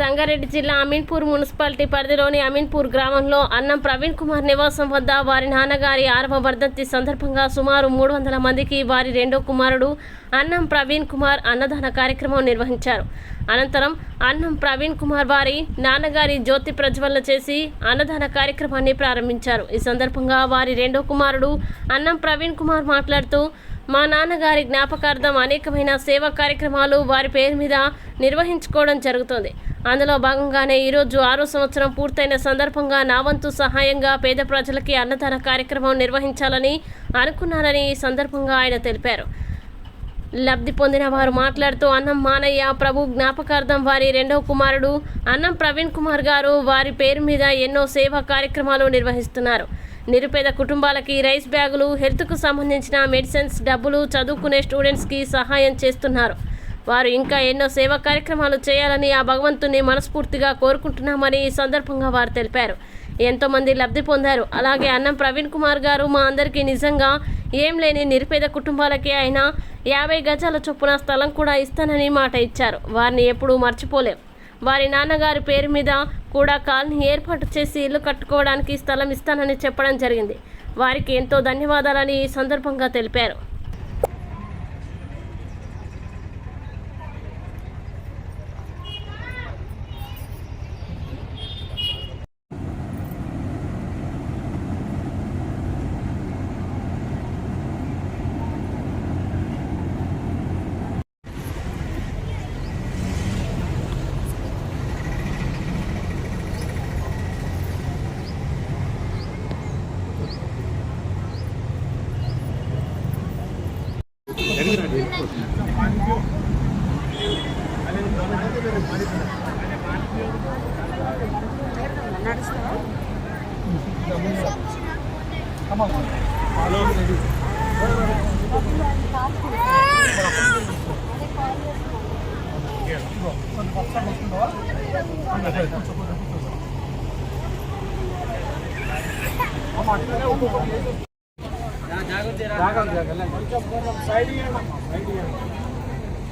సంగారెడ్డి జిల్లా అమీన్పూర్ మున్సిపాలిటీ పరిధిలోని అమీన్పూర్ గ్రామంలో అన్నం ప్రవీణ్ కుమార్ నివాసం వద్ద వారి నాన్నగారి ఆరవ వర్ధంతి సందర్భంగా సుమారు మూడు వందల మందికి వారి రెండో కుమారుడు అన్నం ప్రవీణ్ కుమార్ అన్నదాన కార్యక్రమం నిర్వహించారు. అనంతరం అన్నం ప్రవీణ్ కుమార్ వారి నాన్నగారి జ్యోతి ప్రజ్వలన చేసి అన్నదాన కార్యక్రమాన్ని ప్రారంభించారు. ఈ సందర్భంగా వారి రెండో కుమారుడు అన్నం ప్రవీణ్ కుమార్ మాట్లాడుతూ మా నాన్నగారి జ్ఞాపకార్థం అనేకమైన సేవా కార్యక్రమాలు వారి పేరు మీద నిర్వహించుకోవడం జరుగుతుంది. అందులో భాగంగానే ఈరోజు ఆరో సంవత్సరం పూర్తయిన సందర్భంగా నా వంతు సహాయంగా పేద ప్రజలకి అన్నదాన కార్యక్రమం నిర్వహించాలని అనుకున్నానని ఈ సందర్భంగా ఆయన తెలిపారు. లబ్ధి పొందిన వారు మాట్లాడుతూ అన్నం మానయ్య ప్రభు జ్ఞాపకార్థం వారి రెండవ కుమారుడు అన్నం ప్రవీణ్ కుమార్ గారు వారి పేరు మీద ఎన్నో సేవా కార్యక్రమాలు నిర్వహిస్తున్నారు. నిరుపేద కుటుంబాలకి రైస్ బ్యాగులు హెల్త్కు సంబంధించిన మెడిసిన్స్ డబ్బులు చదువుకునే స్టూడెంట్స్కి సహాయం చేస్తున్నారు. వారు ఇంకా ఎన్నో సేవా కార్యక్రమాలు చేయాలని ఆ భగవంతుని మనస్ఫూర్తిగా కోరుకుంటున్నామని ఈ సందర్భంగా వారు తెలిపారు. ఎంతోమంది లబ్ధి పొందారు. అలాగే అన్నం ప్రవీణ్ కుమార్ గారు మా అందరికీ నిజంగా ఏం లేని నిరుపేద కుటుంబాలకి ఆయన యాభై గజాల చొప్పున స్థలం కూడా ఇస్తానని మాట ఇచ్చారు. వారిని ఎప్పుడూ మర్చిపోలేం. వారి నాన్నగారి పేరు మీద కూడా కాలనీ ఏర్పాటు చేసి ఇల్లు కట్టుకోవడానికి స్థలం ఇస్తానని చెప్పడం జరిగింది. వారికి ఎంతో ధన్యవాదాలని ఈ సందర్భంగా తెలిపారు. జాగ్రత్త జాగ్రత్త సైడ్ సైడ్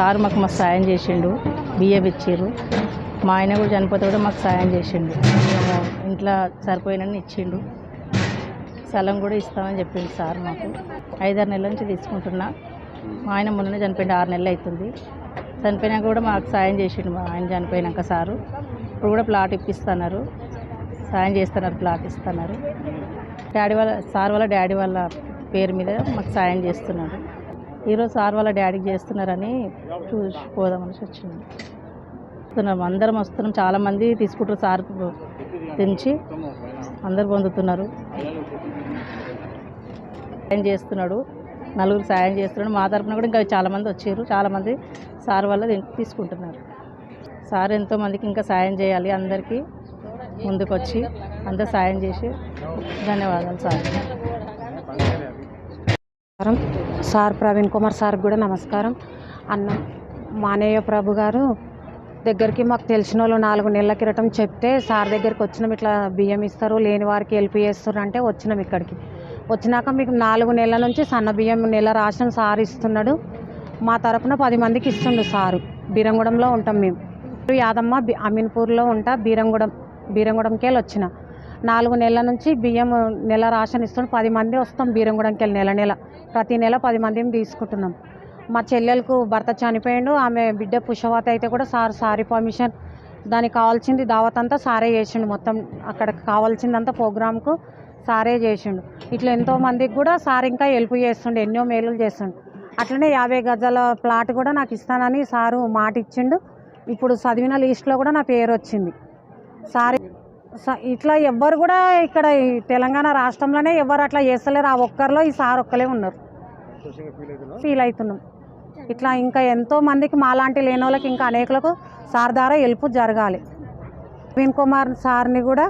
సార్ మాకు మాకు సాయం చేసిండు బియ్యం ఇచ్చారు మా ఆయన కూడా చనిపోతే కూడా మాకు సాయం చేసిండు. మేము ఇంట్లో సరిపోయినని ఇచ్చిండు. స్థలం కూడా ఇస్తామని చెప్పిండు సార్ మాకు. ఐదారు నెలల నుంచి తీసుకుంటున్నా. మా ఆయన మొన్ననే చనిపోయింది ఆరు నెలలు అవుతుంది చనిపోయినాక కూడా మాకు సాయం చేసిండు మా ఆయన చనిపోయినాక సారు. ఇప్పుడు కూడా ప్లాట్ ఇప్పిస్తున్నారు. సాయం చేస్తున్నారు ప్లాట్ ఇస్తున్నారు. డాడీ వాళ్ళ సార్ వాళ్ళ డాడీ వాళ్ళ పేరు మీద మాకు సాయం చేస్తున్నారు. ఈరోజు సార్ వాళ్ళ డాడీకి చేస్తున్నారని చూసి పోదామని వచ్చింది. వస్తున్నాం అందరం వస్తున్నాం. చాలామంది తీసుకుంటారు సార్ తెంచి. అందరు పొందుతున్నారు. సాయం చేస్తున్నాడు. నలుగురు సాయం చేస్తున్నాడు. మా తరపున కూడా ఇంకా చాలామంది వచ్చారు. చాలామంది సార్ వల్ల తీసుకుంటున్నారు. సార్ ఎంతోమందికి ఇంకా సాయం చేయాలి అందరికీ. ముందుకు వచ్చి అందరు సాయం చేసి ధన్యవాదాలు సార్. నమస్కారం. సార్ ప్రవీణ్ కుమార్ సార్ కూడా నమస్కారం. అన్న మానేయ ప్రభు గారు దగ్గరికి మాకు తెలిసిన వాళ్ళు నాలుగు నెలల క్రితం చెప్తే సార్ దగ్గరికి వచ్చినాం ఇట్లా బియ్యం ఇస్తారు లేని వారికి హెల్ప్ చేస్తారు అంటే వచ్చినాం ఇక్కడికి. వచ్చినాక మీకు నాలుగు నెలల నుంచి సన్న బియ్యం నెల రాసిన సార్ ఇస్తున్నాడు. మా తరపున పది మందికి ఇస్తుండు సారు. బీరంగూడెంలో ఉంటాం మేము. యాదమ్మ అమీన్పూర్లో ఉంటా బీరంగూడెం బీరంగూడెంకి వెళ్ళి వచ్చిన. నాలుగు నెలల నుంచి బియ్యం నెల రాషన్ ఇస్తుండు పది మంది వస్తాం బీరంగూడెంకి వెళ్ళి నెల నెల. ప్రతి నెల పది మందిని తీసుకుంటున్నాం. మా చెల్లెలకు భర్త చనిపోయిండు. ఆమె బిడ్డ పుషవాత అయితే కూడా సార్ సారీ పర్మిషన్ దానికి కావాల్సింది దావత్ అంతా సారే చేసిండు. మొత్తం అక్కడ కావాల్సిందంతా ప్రోగ్రామ్కు సారే చేసిండు. ఇట్లా ఎంతో మందికి కూడా సార్ ఇంకా హెల్ప్ చేస్తుండే. ఎన్నో మేలులు చేస్తుండు. అట్లనే యాభై గజాల ప్లాట్ కూడా నాకు ఇస్తానని సారు మాట ఇచ్చిండు ఇప్పుడు చదివిన లిస్ట్లో కూడా నా పేరు వచ్చింది సారీ ఇట్లా ఎవ్వరు కూడా ఇక్కడ తెలంగాణ రాష్ట్రంలోనే ఎవరు అట్లా చేస్తలేరు. ఆ ఒక్కరిలో ఈ సార్ ఒక్కలే ఉన్నారు. ఫీల్ అవుతున్నాం. ఇట్లా ఇంకా ఎంతో మందికి మాలాంటి లేని వాళ్ళకి ఇంకా అనేకులకు సార్ ద్వారా హెల్ప్ జరగాలి. ప్రవీణ్ కుమార్ సార్ని కూడా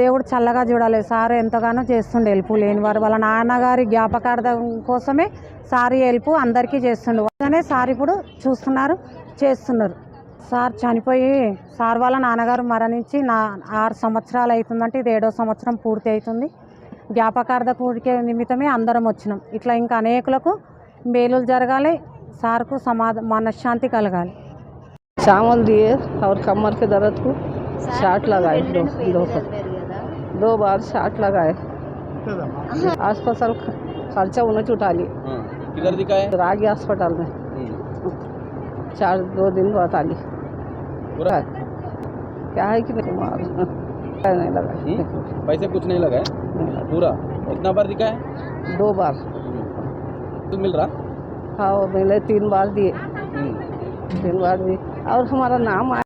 దేవుడు చల్లగా చూడాలి. సార్ ఎంతగానో చేస్తుండే హెల్ప్ లేని వారు. వాళ్ళ నాన్నగారి జ్ఞాపకార్థం కోసమే సార్ హెల్ప్ అందరికీ చేస్తుండే. సార్ ఇప్పుడు చూస్తున్నారు చేస్తున్నారు. సార్ చనిపోయి సార్ వాళ్ళ నాన్నగారు మరణించి నా ఆరు సంవత్సరాలు అవుతుందంటే ఇది ఏడో సంవత్సరం పూర్తి అవుతుంది జ్ఞాపకార్థ కూడికే నిమిత్తమే అందరం వచ్చినాం ఇట్లా ఇంకా అనేకులకు మేలులు జరగాలి సార్కు సమాధ మనశ్శాంతి కలగాలి चावल दिए और कमर के दर्द को शाट लगाए दो दो दो बार शाट लगाए अस्पताल ख- खर्चा उन्हें उठा लिए हाँ, किधर दिखाए रागी अस्पताल में हम्म, चार दो दिन बहुत आगे। पूरा? क्या है कि नहीं नहीं लगा। हम्म, पैसे कुछ नहीं लगा है? पूरा? कितना बार दिखा है? दो बार। मिल रहा? हाँ वो मिले तीन बार दिए। हम्म, तीन बार दिए। और हमारा नाम आया